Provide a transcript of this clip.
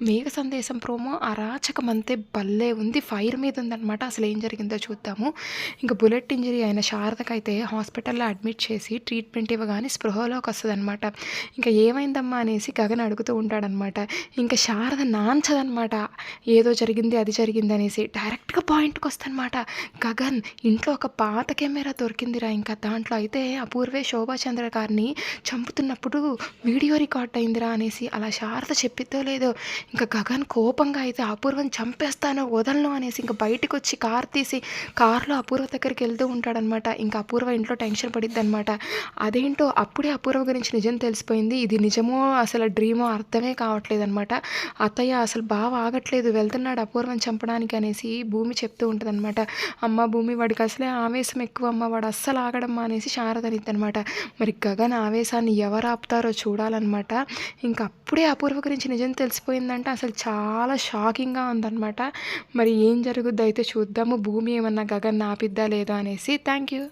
మేఘ సందేశం ప్రోమో అరాచకం అంతే భలే ఉంది. ఫైర్ మీద ఉందనమాట అసలు ఏం జరిగిందో చూద్దాము. ఇంకా బుల్లెట్ ఇంజరీ అయిన శారదకైతే హాస్పిటల్లో అడ్మిట్ చేసి ట్రీట్మెంట్ ఇవ్వగానే స్పృహలోకి వస్తుందన్నమాట. ఇంకా ఏమైందమ్మా అనేసి గగన్ అడుగుతూ ఉంటాడనమాట ఇంకా శారద నాంచదనమాట ఏదో జరిగింది అది జరిగింది అనేసి డైరెక్ట్గా పాయింట్కి వస్తుందన్నమాట గగన్ ఇంట్లో ఒక పాత కెమెరా దొరికిందిరా ఇంకా. దాంట్లో అయితే అపూర్వే శోభాచంద్ర గారిని చంపుతున్నప్పుడు వీడియో రికార్డ్ అయిందిరా అనేసి అలా శారద చెప్పిద్దో లేదో ఇంకా గగన్ కోపంగా అయితే అపూర్వం చంపేస్తాను వదలను అనేసి ఇంకా బయటికి వచ్చి కార్ తీసి కార్లో అపూర్వ దగ్గరికి వెళ్తూ ఉంటాడనమాట. ఇంకా అపూర్వ ఇంట్లో టెన్షన్ పడిద్ది అనమాట అదేంటో అప్పుడే అపూర్వ గురించి నిజం తెలిసిపోయింది. ఇది నిజమో అసలు డ్రీమో అర్థమే కావట్లేదు అనమాట అత్తయ్య అసలు బాగా ఆగట్లేదు. వెళ్తున్నాడు అపూర్వం చంపడానికి అనేసి భూమి చెప్తూ ఉంటుందన్నమాట అమ్మ భూమి వాడికి అసలే ఆవేశం ఎక్కువ అమ్మ. వాడు అస్సలు ఆగడమ్మా అనేసి శారదనిద్ది అనమాట మరి గగన్ ఆవేశాన్ని ఎవరు ఆపుతారో చూడాలన్నమాట ఇంకా అప్పుడే అపూర్వ గురించి నిజం తెలిసిపోయిందంటే అసలు చాలా షాకింగ్గా ఉందన్నమాట. మరి ఏం జరుగుద్దో అయితే చూద్దాము. భూమి ఏమన్నా గగన్ ఆపిద్దా లేదా అనేసి. Thank you